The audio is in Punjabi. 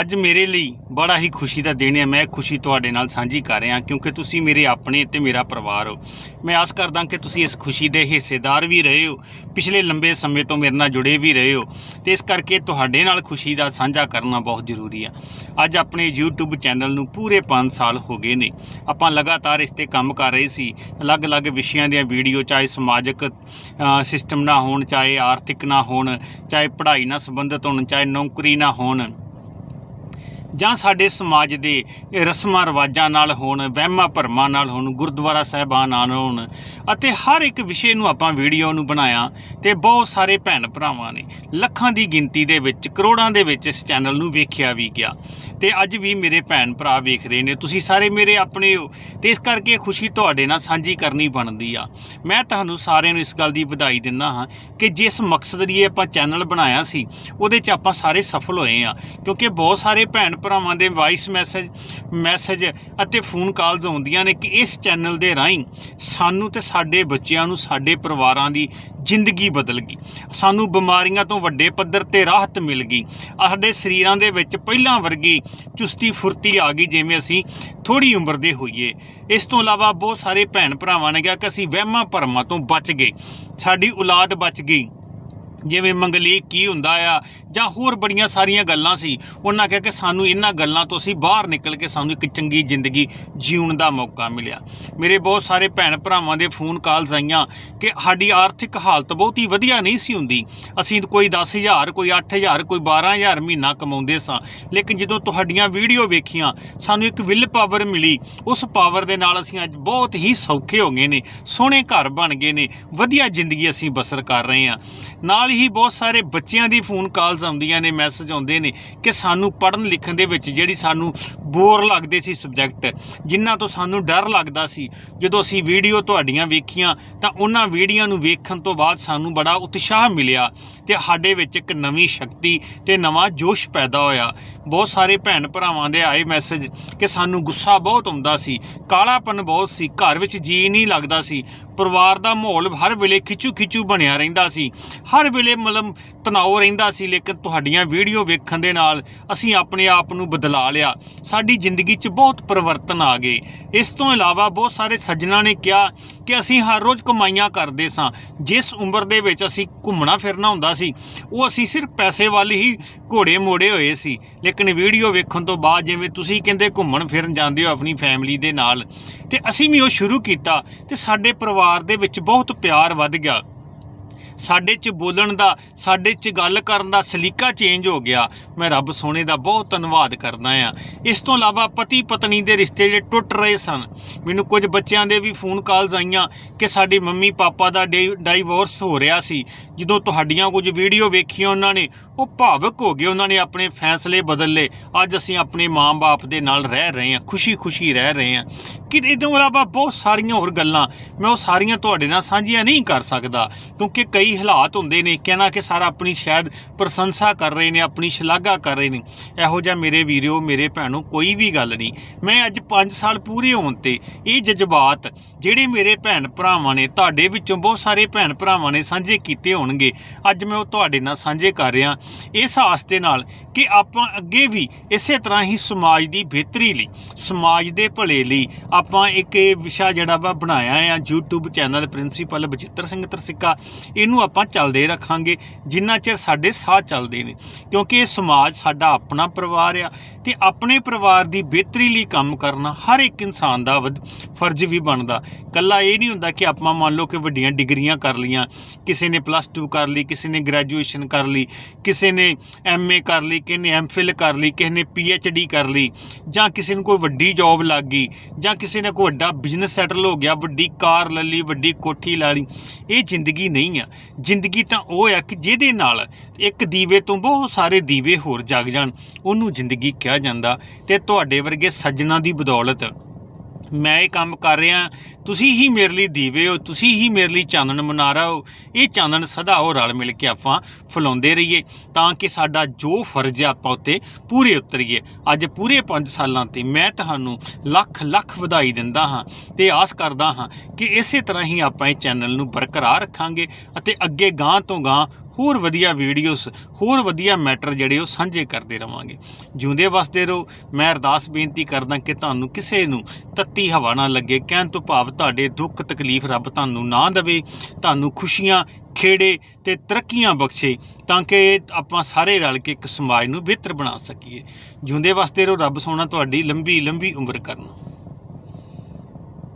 ਅੱਜ ਮੇਰੇ ਲਈ ਬੜਾ ਹੀ ਖੁਸ਼ੀ ਦਾ ਦਿਨ ਹੈ। ਮੈਂ ਖੁਸ਼ੀ ਤੁਹਾਡੇ ਨਾਲ ਸਾਂਝੀ ਕਰ ਰਿਹਾ ਕਿਉਂਕਿ ਤੁਸੀਂ ਮੇਰੇ ਆਪਣੇ ਤੇ ਮੇਰਾ ਪਰਿਵਾਰ ਹੋ। ਮੈਂ ਆਸ ਕਰਦਾ ਕਿ ਤੁਸੀਂ ਇਸ ਖੁਸ਼ੀ ਦੇ ਹਿੱਸੇਦਾਰ ਵੀ ਰਹੇ ਹੋ। ਪਿਛਲੇ ਲੰਬੇ ਸਮੇਂ ਤੋਂ ਮੇਰੇ ਨਾਲ ਜੁੜੇ ਵੀ ਰਹੇ ਹੋ। ਤੇ ਇਸ ਕਰਕੇ ਤੁਹਾਡੇ ਨਾਲ ਖੁਸ਼ੀ ਦਾ ਸਾਂਝਾ ਕਰਨਾ ਬਹੁਤ ਜ਼ਰੂਰੀ ਆ। ਅੱਜ ਆਪਣੇ YouTube ਚੈਨਲ ਨੂੰ ਪੂਰੇ 5 ਸਾਲ ਹੋ ਗਏ ਨੇ। ਆਪਾਂ ਲਗਾਤਾਰ ਇਸ ਤੇ ਕੰਮ ਕਰ ਰਹੇ ਸੀ। ਅਲੱਗ-ਅਲੱਗ ਵਿਸ਼ਿਆਂ ਦੀਆਂ ਵੀਡੀਓ, ਚਾਹੇ ਸਮਾਜਿਕ ਸਿਸਟਮ ਨਾ ਹੋਣ, ਚਾਹੇ ਆਰਥਿਕ ਨਾ ਹੋਣ, ਚਾਹੇ ਪੜ੍ਹਾਈ ਨਾਲ ਸੰਬੰਧਿਤ ਹੋਣ, ਚਾਹੇ ਨੌਕਰੀ ਨਾ ਹੋਣ। ਜਾਂ ਸਾਡੇ ਸਮਾਜ ਦੇ ਰਸਮਾਂ ਰਿਵਾਜਾਂ ਨਾਲ ਹੋਣ, ਵਹਿਮਾਂ ਭਰਮਾਂ ਨਾਲ ਹੋਣ, ਗੁਰਦੁਆਰਾ ਸਾਹਿਬਾਨ ਨਾਲ ਹੋਣ ਅਤੇ ਹਰ ਇੱਕ ਵਿਸ਼ੇ ਨੂੰ ਆਪਾਂ ਵੀਡੀਓ ਨੂੰ ਬਣਾਇਆ ਤੇ ਬਹੁਤ ਸਾਰੇ ਭੈਣ ਭਰਾਵਾਂ ਨੇ ਲੱਖਾਂ ਦੀ ਗਿਣਤੀ ਦੇ ਵਿੱਚ, ਕਰੋੜਾਂ ਦੇ ਵਿੱਚ ਇਸ ਚੈਨਲ ਨੂੰ ਵੇਖਿਆ ਵੀ ਗਿਆ। ਤੇ ਅੱਜ ਵੀ ਮੇਰੇ ਭੈਣ ਭਰਾ ਵੇਖ ਰਹੇ ਨੇ, ਤੁਸੀਂ ਸਾਰੇ ਮੇਰੇ ਆਪਣੇ ਹੋ। ਤੇ ਇਸ ਕਰਕੇ ਖੁਸ਼ੀ ਤੁਹਾਡੇ ਨਾਲ ਸਾਂਝੀ ਕਰਨੀ ਬਣਦੀ ਆ। ਮੈਂ ਤੁਹਾਨੂੰ ਸਾਰਿਆਂ ਨੂੰ ਇਸ ਗੱਲ ਦੀ ਵਧਾਈ ਦਿੰਦਾ ਹਾਂ ਕਿ ਜਿਸ ਮਕਸਦ ਲਈ ਆਪਾਂ ਚੈਨਲ ਬਣਾਇਆ ਸੀ, ਉਹਦੇ 'ਚ ਆਪਾਂ ਸਾਰੇ ਸਫਲ ਹੋਏ ਆ। ਕਿਉਂਕਿ ਬਹੁਤ ਸਾਰੇ ਭੈਣ ਭਰਾਵਾਂ ਦੇ ਵਾਇਸ ਮੈਸੇਜ ਮੈਸੇਜ ਅਤੇ ਫੋਨ ਕਾਲਸ ਆਉਂਦੀਆਂ ਨੇ ਕਿ ਇਸ ਚੈਨਲ ਦੇ ਰਾਹੀਂ ਸਾਨੂੰ ਤੇ ਸਾਡੇ ਬੱਚਿਆਂ ਨੂੰ, ਸਾਡੇ ਪਰਿਵਾਰਾਂ ਦੀ ਜ਼ਿੰਦਗੀ ਬਦਲ ਗਈ। ਸਾਨੂੰ ਬਿਮਾਰੀਆਂ ਤੋਂ ਵੱਡੇ ਪੱਧਰ ਤੇ ਰਾਹਤ ਮਿਲ ਗਈ। ਸਾਡੇ ਸਰੀਰਾਂ ਦੇ ਵਿੱਚ ਪਹਿਲਾਂ ਵਰਗੀ ਚੁਸਤੀ ਫੁਰਤੀ ਆ ਗਈ, ਜਿਵੇਂ ਅਸੀਂ ਥੋੜੀ ਉਮਰ ਦੇ ਹੋਈਏ। ਇਸ ਤੋਂ ਇਲਾਵਾ ਬਹੁਤ ਸਾਰੇ ਭੈਣ ਭਰਾਵਾਂ ਨੇ ਕਿਹਾ ਕਿ ਅਸੀਂ ਵਹਿਮਾਂ ਭਰਮਾਂ ਤੋਂ ਬਚ ਗਏ। ਸਾਡੀ ਔਲਾਦ ਬਚ ਗਈ। ਜਿਵੇਂ ਮੰਗਲੀਕ ਕੀ ਹੁੰਦਾ ਆ ਜਾਂ ਹੋਰ ਬੜੀਆਂ ਸਾਰੀਆਂ ਗੱਲਾਂ ਸੀ, ਉਹਨਾਂ ਕਿਹਾ ਕਿ ਸਾਨੂੰ ਇਹਨਾਂ ਗੱਲਾਂ ਤੋਂ ਅਸੀਂ ਬਾਹਰ ਨਿਕਲ ਕੇ ਸਾਨੂੰ ਇੱਕ ਚੰਗੀ ਜ਼ਿੰਦਗੀ ਜਿਉਣ ਦਾ ਮੌਕਾ ਮਿਲਿਆ। ਮੇਰੇ ਬਹੁਤ ਸਾਰੇ ਭੈਣ ਭਰਾਵਾਂ ਦੇ ਫੋਨ ਕਾਲਸ ਆਈਆਂ ਕਿ ਸਾਡੀ ਆਰਥਿਕ ਹਾਲਤ ਬਹੁਤ ਹੀ ਵਧੀਆ ਨਹੀਂ ਸੀ ਹੁੰਦੀ। ਅਸੀਂ ਕੋਈ 10000 ਕੋਈ 8000 ਕੋਈ 12000 ਮਹੀਨਾ ਕਮਾਉਂਦੇ ਸਾਂ, ਲੇਕਿਨ ਜਦੋਂ ਤੁਹਾਡੀਆਂ ਵੀਡੀਓ ਵੇਖੀਆਂ, ਸਾਨੂੰ ਇੱਕ ਵਿਲ ਪਾਵਰ ਮਿਲੀ। ਉਸ ਪਾਵਰ ਦੇ ਨਾਲ ਅਸੀਂ ਅੱਜ ਬਹੁਤ ਹੀ ਸੌਖੇ ਹੋ ਗਏ ਨੇ, ਸੋਹਣੇ ਘਰ ਬਣ ਗਏ ਨੇ, ਵਧੀਆ ਜ਼ਿੰਦਗੀ ਅਸੀਂ ਬਸਰ ਕਰ ਰਹੇ ਹਾਂ। ਨਾਲ ਹੀ ਬਹੁਤ ਸਾਰੇ ਬੱਚਿਆਂ ਦੀ ਫੋਨ ਕਾਲਸ ਆਉਂਦੀਆਂ ਨੇ ਮੈਸੇਜ ਆਉਂਦੇ ਨੇ ਕਿ ਸਾਨੂੰ ਪੜ੍ਹਨ ਲਿਖਣ ਦੇ ਵਿੱਚ ਜਿਹੜੀ ਸਾਨੂੰ ਬੋਰ ਲੱਗਦੇ ਸੀ ਸਬਜੈਕਟ ਜਿਨ੍ਹਾਂ ਤੋਂ ਸਾਨੂੰ ਡਰ ਲੱਗਦਾ ਸੀ। ਜਦੋਂ ਅਸੀਂ ਵੀਡੀਓ ਤੁਹਾਡੀਆਂ ਵੇਖੀਆਂ, ਤਾਂ ਉਹਨਾਂ ਵੀਡੀਓ ਨੂੰ ਵੇਖਣ ਤੋਂ ਬਾਅਦ ਸਾਨੂੰ ਬੜਾ ਉਤਸ਼ਾਹ ਮਿਲਿਆ ਤੇ ਸਾਡੇ ਵਿੱਚ ਇੱਕ ਨਵੀਂ ਸ਼ਕਤੀ ਤੇ ਨਵਾਂ ਜੋਸ਼ ਪੈਦਾ ਹੋਇਆ। ਬਹੁਤ ਸਾਰੇ ਭੈਣ ਭਰਾਵਾਂ ਦੇ ਆਏ ਮੈਸੇਜ ਕਿ ਸਾਨੂੰ ਗੁੱਸਾ ਬਹੁਤ ਆਉਂਦਾ ਸੀ, ਕਾਲਾਪਨ ਬਹੁਤ ਸੀ, ਘਰ ਵਿੱਚ ਜੀ ਨਹੀਂ ਲੱਗਦਾ ਸੀ, ਪਰਿਵਾਰ ਦਾ ਮਾਹੌਲ ਹਰ ਵੇਲੇ ਖਿਚੂ ਖਿਚੂ ਬਣਿਆ ਰਹਿੰਦਾ ਸੀ, ਹਰ ਵੇਲੇ ਮਤਲਬ ਤਣਾਅ ਰਹਿੰਦਾ ਸੀ, ਲੇਕਿਨ ਤੁਹਾਡੀਆਂ ਵੀਡੀਓ ਵੇਖਣ ਦੇ ਨਾਲ ਅਸੀਂ ਆਪਣੇ ਆਪ ਨੂੰ ਬਦਲਾ ਲਿਆ। ਸਾਡੀ ਜ਼ਿੰਦਗੀ 'ਚ ਬਹੁਤ ਪਰਿਵਰਤਨ ਆ ਗਏ। ਇਸ ਤੋਂ ਇਲਾਵਾ ਬਹੁਤ ਸਾਰੇ ਸੱਜਣਾ ਨੇ ਕਿਹਾ ਕਿ ਅਸੀਂ ਹਰ ਰੋਜ਼ ਕਮਾਈਆਂ ਕਰਦੇ ਸਾਂ। ਜਿਸ ਉਮਰ ਦੇ ਵਿੱਚ ਅਸੀਂ ਘੁੰਮਣਾ ਫਿਰਨਾ ਹੁੰਦਾ ਸੀ, ਉਹ ਅਸੀਂ ਸਿਰਫ ਪੈਸੇ ਵੱਲ ਹੀ ਘੋੜੇ ਮੋੜੇ ਹੋਏ ਸੀ। ਲੇਕਿਨ ਵੀਡੀਓ ਵੇਖਣ ਤੋਂ ਬਾਅਦ ਜਿਵੇਂ ਤੁਸੀਂ ਕਹਿੰਦੇ ਘੁੰਮਣ ਫਿਰਨ ਜਾਂਦੇ ਹੋ ਆਪਣੀ ਫੈਮਿਲੀ ਦੇ ਨਾਲ, ਤੇ ਅਸੀਂ ਵੀ ਉਹ ਸ਼ੁਰੂ ਕੀਤਾ, ਤੇ ਸਾਡੇ ਪਰਿਵਾਰ ਦੇ ਵਿੱਚ ਬਹੁਤ ਪਿਆਰ ਵੱਧ ਗਿਆ। ਸਾਡੇ 'ਚ ਬੋਲਣ ਦਾ, ਸਾਡੇ 'ਚ ਗੱਲ ਕਰਨ ਦਾ ਸਲੀਕਾ ਚੇਂਜ ਹੋ ਗਿਆ। ਮੈਂ ਰੱਬ ਸੋਹਣੇ ਦਾ ਬਹੁਤ ਧੰਨਵਾਦ ਕਰਦਾ ਆ ਇਸ ਤੋਂ ਇਲਾਵਾ ਪਤੀ ਪਤਨੀ ਦੇ ਰਿਸ਼ਤੇ ਜਿਹੜੇ ਟੁੱਟ ਰਹੇ ਸਨ। ਮੈਨੂੰ ਕੁਝ ਬੱਚਿਆਂ ਦੇ ਵੀ ਫੋਨ ਕਾਲਸ ਆਈਆਂ ਕਿ ਸਾਡੀ ਮੰਮੀ ਪਾਪਾ ਦਾ ਡਾਈਵੋਰਸ ਹੋ ਰਿਹਾ ਸੀ। ਜਦੋਂ ਤੁਹਾਡੀਆਂ ਕੁਝ ਵੀਡੀਓ ਵੇਖੀਆਂ ਉਹਨਾਂ ਨੇ, ਉਹ ਭਾਵਕ ਹੋ ਗਏ। ਉਹਨਾਂ ਨੇ ਆਪਣੇ ਫੈਸਲੇ ਬਦਲ ਲਏ। ਅੱਜ ਅਸੀਂ ਆਪਣੇ ਮਾਂ-ਬਾਪ ਦੇ ਨਾਲ ਰਹਿ ਰਹੇ ਹਾਂ। ਖੁਸ਼ੀ-ਖੁਸ਼ੀ ਰਹਿ ਰਹੇ ਹਾਂ। ਕਿ ਇਹ ਤੋਂ ਇਲਾਵਾ ਬਹੁਤ ਸਾਰੀਆਂ ਹੋਰ ਗੱਲਾਂ ਮੈਂ ਉਹ ਸਾਰੀਆਂ ਤੁਹਾਡੇ ਨਾਲ ਸਾਂਝੀਆਂ ਨਹੀਂ ਕਰ ਸਕਦਾ, ਕਿਉਂਕਿ ਕਈ ਹਾਲਾਤ ਹੁੰਦੇ ਨੇ, ਕਹਿਣਾ ਕਿ ਸਾਰਾ ਆਪਣੀ ਸ਼ਾਇਦ ਪ੍ਰਸ਼ੰਸਾ ਕਰ ਰਹੇ ਨੇ, ਆਪਣੀ ਸ਼ਲਾਘਾ ਕਰ ਰਹੇ ਨੇ। ਇਹੋ ਜਿਹਾ ਮੇਰੇ ਵੀਰੋ, ਮੇਰੇ ਭੈਣੋ ਕੋਈ ਵੀ ਗੱਲ ਨਹੀਂ। ਮੈਂ ਅੱਜ 5 ਸਾਲ ਪੂਰੇ ਹੋਣ ਤੇ ਇਹ ਜਜ਼ਬਾਤ ਜਿਹੜੇ ਮੇਰੇ ਭੈਣ ਭਰਾਵਾਂ ਨੇ, ਤੁਹਾਡੇ ਵਿੱਚੋਂ ਬਹੁਤ ਸਾਰੇ ਭੈਣ ਭਰਾਵਾਂ ਨੇ ਸਾਂਝੇ ਕੀਤੇ ਹੋਣਗੇ, ਅੱਜ ਮੈਂ ਉਹ ਤੁਹਾਡੇ ਨਾਲ ਸਾਂਝੇ ਕਰ ਰਿਹਾ। ਇਸ ਆਸ ਦੇ ਨਾਲ ਕਿ ਆਪਾਂ ਅੱਗੇ ਵੀ ਇਸੇ ਤਰ੍ਹਾਂ ਹੀ ਸਮਾਜ ਦੀ ਬਿਹਤਰੀ ਲਈ, ਸਮਾਜ ਦੇ ਭਲੇ ਲਈ ਆਪਾਂ ਇੱਕ ਇਹ ਵਿਸ਼ਾ ਜਿਹੜਾ ਵਾ ਬਣਾਇਆ ਆ YouTube channel principal Bachittar Singh Tarsikka. ਇਹਨੂੰ ਆਪਾਂ ਚੱਲਦੇ ਰੱਖਾਂਗੇ, ਜਿੰਨਾ ਚਿਰ ਸਾਡੇ ਸਾਹ ਚੱਲਦੇ ਨੇ। ਕਿਉਂਕਿ ਇਹ ਸਮਾਜ ਸਾਡਾ ਆਪਣਾ ਪਰਿਵਾਰ ਆ ਤੇ ਆਪਣੇ ਪਰਿਵਾਰ ਦੀ ਬਿਹਤਰੀ ਲਈ ਕੰਮ ਕਰਨਾ ਹਰ ਇੱਕ ਇਨਸਾਨ ਦਾ ਵਧ- ਫਰਜ਼ ਵੀ ਬਣਦਾ। ਕੱਲਾ ਇਹ ਨਹੀਂ ਹੁੰਦਾ ਕਿ ਆਪਾਂ ਮੰਨ ਲਓ ਕਿ ਵੱਡੀਆਂ ਡਿਗਰੀਆਂ ਕਰ ਲੀਆਂ ਕਿਸੇ ਨੇ ਪਲੱਸ 2 ਕਰ ਲਈ, ਕਿਸੇ ਨੇ ਗ੍ਰੈਜੂਏਸ਼ਨ ਕਰ ਲਈ, ਕਿਸੇ ਨੇ ਐਮਏ ਕਰ ਲਈ, ਕਿਸੇ ਨੇ ਐਮਫਿਲ ਕਰ ਲਈ, ਕਿਸੇ ਨੇ ਪੀਐਚਡੀ ਕਰ ਲਈ, ਜਾਂ ਕਿਸੇ ਨੂੰ ਕੋਈ ਵੱਡੀ ਜੌਬ ਲੱਗ ਗਈ, ਜਾਂ ਕਿਸੇ ਨੇ ਕੋਈ ਵੱਡਾ ਬਿਜ਼ਨਸ ਸੈਟਲ ਹੋ ਗਿਆ, ਵੱਡੀ ਕਾਰ ਲੈ ਲਈ, ਵੱਡੀ ਕੋਠੀ ਲਾ ਲਈ, ਇਹ ਜ਼ਿੰਦਗੀ ਨਹੀਂ ਆ। ਜ਼ਿੰਦਗੀ ਤਾਂ ਉਹ ਆ ਕਿ ਜਿਹਦੇ ਨਾਲ ਇੱਕ ਦੀਵੇ ਤੋਂ ਬਹੁਤ ਸਾਰੇ ਦੀਵੇ ਹੋਰ ਜਗ ਜਾਣ, ਉਹਨੂੰ ਜ਼ਿੰਦਗੀ ਕਿਹਾ ਜਾਂਦਾ ਤੇ ਤੁਹਾਡੇ ਵਰਗੇ ਸੱਜਣਾ ਦੀ ਬਦੌਲਤ ਮੈਂ ਇਹ ਕੰਮ ਕਰ ਰਿਹਾ, ਤੁਸੀਂ ਹੀ ਮੇਰੇ ਲਈ ਦੀਵੇ ਹੋ, ਤੁਸੀਂ ਹੀ ਮੇਰੇ ਲਈ ਚਾਨਣ ਮਨਾਰਾ ਹੋ। ਇਹ ਚਾਨਣ ਸਦਾ ਉਹ ਰਲ ਮਿਲ ਕੇ ਆਪਾਂ ਫਲਾਉਂਦੇ ਰਹੀਏ, ਤਾਂ ਕਿ ਸਾਡਾ ਜੋ ਫਰਜ਼ ਹੈ ਆਪਾਂ ਉੱਤੇ ਪੂਰੇ ਉਤਰੀਏ। ਅੱਜ ਪੂਰੇ 5 ਸਾਲਾਂ ਤੇ ਮੈਂ ਤੁਹਾਨੂੰ ਲੱਖ ਲੱਖ ਵਧਾਈ ਦਿੰਦਾ ਹਾਂ ਤੇ ਆਸ ਕਰਦਾ ਹਾਂ ਕਿ ਇਸੇ ਤਰ੍ਹਾਂ ਹੀ ਆਪਾਂ ਇਹ ਚੈਨਲ ਨੂੰ ਬਰਕਰਾਰ ਰੱਖਾਂਗੇ ਅਤੇ ਅੱਗੇ ਗਾਂ ਤੋਂ ਗਾਂ ਹੋਰ ਵਧੀਆ ਵੀਡੀਓਜ਼ ਹੋਰ ਵਧੀਆ ਮੈਟਰ ਜਿਹੜੇ ਉਹ ਸਾਂਝੇ ਕਰਦੇ ਰਵਾਂਗੇ। ਜਿਉਂਦੇ ਵਸਦੇ ਰਹੋ, ਮੈਂ ਅਰਦਾਸ ਬੇਨਤੀ ਕਰਦਾ ਕਿ ਤੁਹਾਨੂੰ ਕਿਸੇ ਨੂੰ ਤੱਤੀ ਹਵਾ ਨਾ ਲੱਗੇ, ਕਹਿਣ ਤੋਂ ਭਾਵ ਤੁਹਾਡੇ ਦੁੱਖ ਤਕਲੀਫ ਰੱਬ ਤੁਹਾਨੂੰ ਨਾ ਦੇਵੇ, ਤੁਹਾਨੂੰ ਖੁਸ਼ੀਆਂ ਖੇੜੇ ਤੇ ਤਰੱਕੀਆਂ ਬਖਸ਼ੇ, ਤਾਂ ਕਿ ਆਪਾਂ ਸਾਰੇ ਰਲ ਕੇ ਇੱਕ ਸਮਾਜ ਨੂੰ ਬਿਹਤਰ ਬਣਾ ਸਕੀਏ। ਜਿਉਂਦੇ ਵਸਦੇ ਰਹੋ, ਰੱਬ ਸੋਹਣਾ ਤੁਹਾਡੀ ਲੰਬੀ ਲੰਬੀ ਉਮਰ ਕਰਨ।